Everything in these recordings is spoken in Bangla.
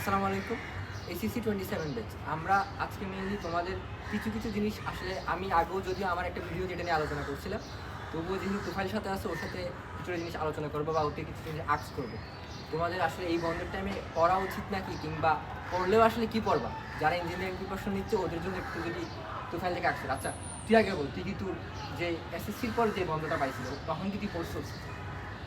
আসসালামু আলাইকুম। এসিসি টোয়েন্টি সেভেন ব্যাচ আমরা আজকে মেনলি তোমাদের কিছু কিছু জিনিস আসলে আমি আগেও যদিও আমার একটা ভিডিও যেটা নিয়ে আলোচনা করছিলাম, তবুও যেহেতু তুফাইল সাথে আছে, ওর সাথে কিছু জিনিস আলোচনা করব বা ওকে কিছু জিনিস আক্স করব। তোমাদের আসলে এই বন্ধের টাইমে পড়া উচিত নাকি কিংবা পড়লেও আসলে কি পড়বা? যারা ইঞ্জিনিয়ারিং প্রিপারেশন নিচ্ছে, ওদের জন্য একটু যদি তুফাইল থেকে আসছে আচ্ছা তুই আগে বল, তুই কি তোর যে এসএসসির পর যে বন্ধটা পাইছিল তখন কি তুই পড়ছো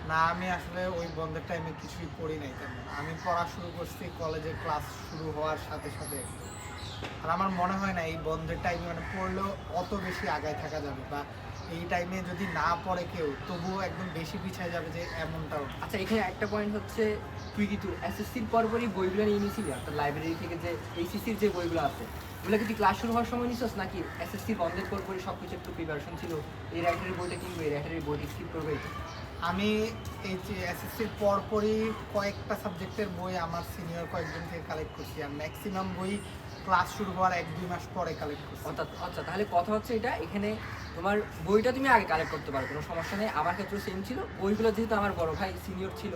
না, আমি আসলে ওই বন্ধের টাইমে কিছুই পড়ি নাই তেমন। আমি পড়া শুরু করছি কলেজের ক্লাস শুরু হওয়ার সাথে সাথে আর আমার মনে হয় না, এই বন্ধের টাইমে মানে পড়লেও অত বেশি আগায় থাকা যাবে বা এই টাইমে যদি না পড়ে কেউ, তবুও একদম বেশি পিছিয়ে যাবে যে এমনটাও আচ্ছা এখানে একটা পয়েন্ট হচ্ছে, তুই কি তুই এসএসসির পরপরই বইগুলো নিয়ে নিয়েছিলি? অর্থাৎ লাইব্রেরি থেকে যে এইচএসসির যে বইগুলো আছে ওগুলো কি তুই ক্লাস শুরু হওয়ার সময় নিছিস? নাকি এসএসসি বন্ধের পরপরই সব কিছু একটু প্রিপারেশন ছিল? এই রাইটারের বইটা কিনবো, এই রাইটারের বইটা স্কিপ করব আমি এই যে এসএসসির পরপরই কয়েকটা সাবজেক্টের বই আমার সিনিয়র কয়েকজন থেকে কালেক্ট করছি আর ম্যাক্সিমাম বই ক্লাস শুরু হওয়ার এক, দুই মাস পরে কালেক্ট করছি। অর্থাৎ আচ্ছা তাহলে কথা হচ্ছে এটা, এখানে তোমার বইটা তুমি আগে কালেক্ট করতে পারো, কোনো সমস্যা নেই। আমার ক্ষেত্রেও সেম ছিল। বইগুলো যেহেতু আমার বড় ভাই সিনিয়র ছিল,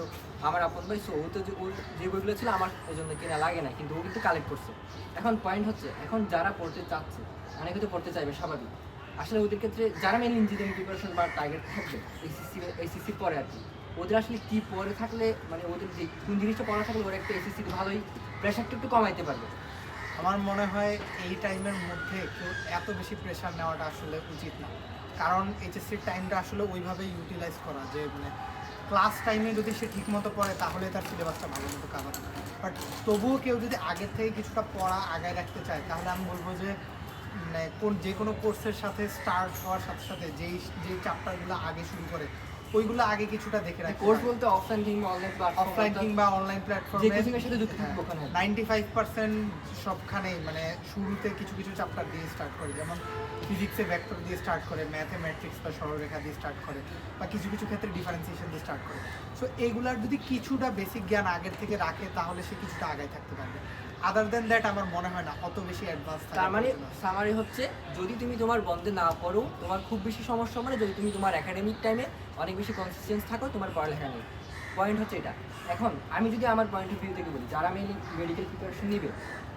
আমার আপন ভাই সো তো যে যে বইগুলো ছিল আমার ওই জন্য কেনা লাগে না, কিন্তু ও কিন্তু কালেক্ট করছে। এখন পয়েন্ট হচ্ছে, এখন যারা পড়তে চাচ্ছে, অনেকে তো পড়তে চাইবে, স্বাভাবিক। আসলে ওদের ক্ষেত্রে যারা মেন ইঞ্জিনিয়ারিং প্রিপারেশন বা টার্গেট থাকবে এসএসসি এসএসসির পরে আর কি। ওদের আসলে কি পরে থাকলে মানে ওদের যে কোন জিনিসটা পড়া থাকলে ওরা একটা এসএসসি ভালোই প্রেশারটা একটু কমাইতে পারবে। আমার মনে হয় এই টাইমের মধ্যে কেউ এত বেশি প্রেশার নেওয়াটা আসলে উচিত না। কারণ এইচএসসির টাইমটা আসলে ওইভাবে ইউটিলাইজ করা যে মানে ক্লাস টাইমে যদি সে ঠিকমতো পড়ে, তাহলে তার সিলেবাসটা ভালো মতো কাভার বাট তবুও কেউ যদি আগের থেকে কিছুটা পড়া আগায় রাখতে চায়, তাহলে আমি বলব যে মানে কোন যে কোনো কোর্সের সাথে স্টার্ট হওয়ার সাথে সাথে যেই যেই চ্যাপ্টারগুলো আগে শুরু করে ওইগুলো আগে কিছুটা দেখে রাখতে কোর্স বলতে অফলাইন কিংবা অনলাইন অফলাইন কিংবা অনলাইন যে প্ল্যাটফর্মে কোচিংয়ের সাথে যুক্ত থাকবে ওখানে। নাইনটি ফাইভ পার্সেন্ট সবখানেই মানে শুরুতে কিছু কিছু চ্যাপ্টার দিয়ে স্টার্ট করে যেমন ফিজিক্সে ভেক্টর দিয়ে স্টার্ট করে ম্যাথে ম্যাট্রিক্স বা সরলরেখা দিয়ে স্টার্ট করে বা কিছু কিছু ক্ষেত্রে ডিফারেন্সিয়েশন দিয়ে স্টার্ট করে। সো এগুলার যদি কিছুটা বেসিক জ্ঞান আগের থেকে রাখে তাহলে সে কিছুটা আগায় থাকতে পারবে। আদার দেন দ্যাট আমার মনে হয় না অত বেশি অ্যাডভান্স তার মানে সামারি হচ্ছে যদি তুমি তোমার বন্ধে না পড়ো তোমার খুব বেশি সমস্যা মানে যদি তুমি তোমার একাডেমিক টাইমে অনেক বেশি কনসিস্টেন্স থাকো তোমার পড়ালেখা নেই। পয়েন্ট হচ্ছে এটা। এখন আমি যদি আমার পয়েন্ট অফ ভিউ থেকে বলি যারা মেনলি মেডিকেল প্রিপারেশন নেবে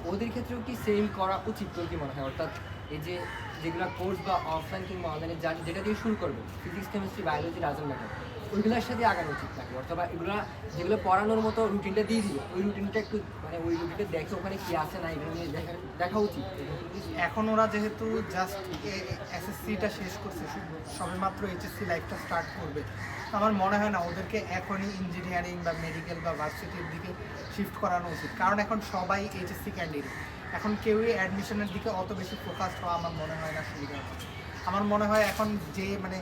ওদের ক্ষেত্রেও কি সেম করা উচিত তোর কি মনে হয়? অর্থাৎ এই যে যেগুলো কোর্স বা অফলাইন কিংবা অনলাইনে যেটা দিয়ে শুরু করবে ফিজিক্স কেমিস্ট্রি বায়োলজি রাজন ম্যাটার ওইগুলোর সাথে আগানো উচিত থাকে অথবা এগুলো যেগুলো পড়ানোর মতো রুটিনটা দিয়ে দিবে ওই রুটিনটা একটু মানে ওই রুটিনটা দেখে ওখানে কি আছে না এগুলো নিয়ে দেখা দেখা উচিত। এখন ওরা যেহেতু জাস্ট এসএসসিটা শেষ করছে সবেমাত্র এইচএসসি লাইফটা স্টার্ট করবে। আমার মনে হয় না, ওদেরকে এখনই ইঞ্জিনিয়ারিং বা মেডিকেল বা ভার্সিটির দিকে শিফট করানো উচিত। কারণ এখন সবাই এইচএসসি ক্যান্ডিডেট এখন কেউই অ্যাডমিশনের দিকে অত বেশি ফোকাসড হওয়া আমার মনে হয় না সুবিধা আমার মনে হয় এখন যে মানে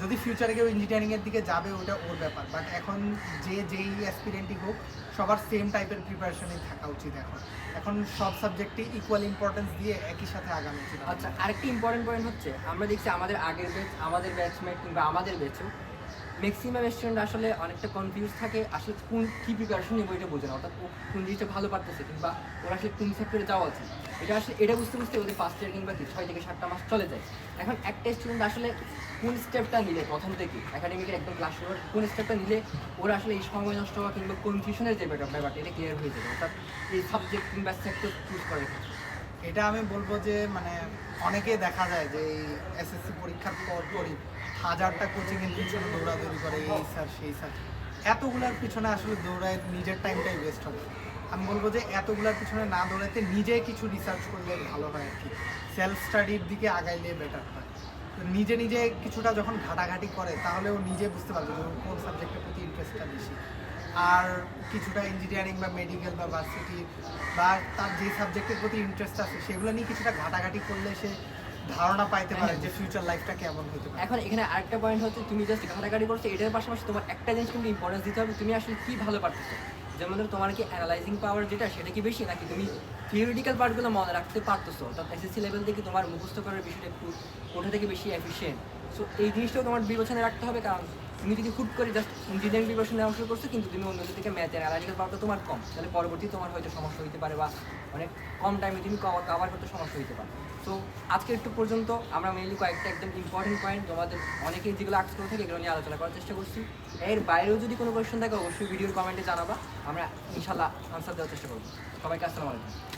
যদি ফিউচারে কেউ ইঞ্জিনিয়ারিংয়ের দিকে যাবে, ওটা ওর ব্যাপার। বাট এখন যে, যেই অ্যাসপিরেন্টই হোক, সবার সেম টাইপের প্রিপারেশনই থাকা উচিত এখন। এখন সব সাবজেক্টে ইকুয়াল ইম্পর্টেন্স দিয়ে একই সাথে আগানো উচিত। আচ্ছা আরেকটি ইম্পর্টেন্ট পয়েন্ট হচ্ছে, আমরা দেখছি আমাদের আগের ব্যাচ আমাদের ব্যাচমেট কিংবা আমাদের ব্যাচও ম্যাক্সিমাম স্টুডেন্ট আসলে অনেকটা কনফিউজ থাকে, আসলে কোন কী প্রিপারেশন নেব এটা বোঝে না। অর্থাৎ ও কোন জিনিসটা ভালো পারতেছে কিংবা ওরা আসলে কোন সেক্টরে যাওয়া উচিত। এটা আসলে, এটা বুঝতে বুঝতে ওদের ফার্স্ট ইয়ার কিংবা ছয় থেকে সাতটা মাস চলে যায়। এখন একটা স্টুডেন্ট আসলে কোন স্টেপটা নিলে প্রথম থেকে একাডেমিকের একদম ক্লাস শুরু কোন স্টেপটা নিলে ওরা আসলে এই সময় নষ্ট হওয়া কিংবা কনফিউশনের যে ব্যাপারটা এটা ক্লিয়ার হয়ে যাবে। অর্থাৎ এই সাবজেক্ট কিংবা সেক্টর চুজ করার ক্ষেত্রে। এটা আমি বলব যে মানে অনেকে দেখা যায় যে এই এসএসসি পরীক্ষার পর পরই হাজারটা কোচিংয়ের পিছনে দৌড়াদৌড়ি করে, এই স্যার, সেই স্যার। এতগুলার পিছনে আসলে দৌড়ায় নিজের টাইমটাই ওয়েস্ট হবে। আমি বলব যে, এতগুলার পিছনে না দৌড়াতে নিজে কিছু রিসার্চ করলে ভালো হয় আর কি। সেলফ স্টাডির দিকে আগাইলে বেটার হয়। তো নিজে নিজে কিছুটা যখন ঘাটাঘাটি করে, তাহলে ও নিজে বুঝতে পারবে যে কোন সাবজেক্টের প্রতি ইন্টারেস্টটা বেশি। আর কিছুটা ইঞ্জিনিয়ারিং বা মেডিকেল বা ভার্সিটি বা তার যে সাবজেক্টের প্রতি ইন্টারেস্ট আছে, সেগুলো নিয়ে কিছুটা ঘাটাঘাটি করলে সে ধারণা পাইতে পারে যে ফিউচার লাইফটা কেমন হতে পারে। এখন এখানে আরেকটা পয়েন্ট হচ্ছে, তুমি জাস্ট ঘাটাঘাটি করছ, এটার পাশাপাশি তোমার একটা জিনিস কিন্তু ইম্পর্টেন্স দিতে হবে, তুমি আসলে কি ভালো পারতেছো? যেমন ধরো তোমার কি অ্যানালাইজিং পাওয়ার যেটা, সেটা কি বেশি নাকি তুমি থিওরিটিক্যাল পার্টগুলো মনে রাখতে পারতেছো, অর্থাৎ এসএসসি লেভেল থেকে তোমার মুখস্থ করার বিষয়টা একটু ওটা থেকে বেশি এফিসিয়েন্ট সো এই জিনিসটাও তোমার বিবেচনায় রাখতে হবে, কারণ তুমি যদি হুট করে জাস্ট ইঞ্জিনিয়ারিং প্রিপারেশন নেওয়া শুরু করছ, কিন্তু তুমি অন্যদের থেকে ম্যাথ অ্যানালিটিক্যাল পাওয়াটা তোমার কম। তাহলে পরবর্তী তোমার হয়তো সমস্যা হতে পারে বা অনেক কম টাইমে তুমি কভার করতে সমস্যা হতে পারে। তো আজকে একটু পর্যন্ত আমরা মেইনলি কয়েকটা একদম ইম্পর্টেন্ট পয়েন্ট তোমাদের অনেকেই যেগুলো আক্স করে থাকে, এগুলো নিয়ে আলোচনা করার চেষ্টা করছি। এর বাইরেও যদি কোনো কোয়েশ্চেন থাকে, অবশ্যই ভিডিওর কমেন্টে জানাবা। আমরা ইনশাল্লাহ আনসার দেওয়ার চেষ্টা করব। সবাইকে আসসালামু আলাইকুম।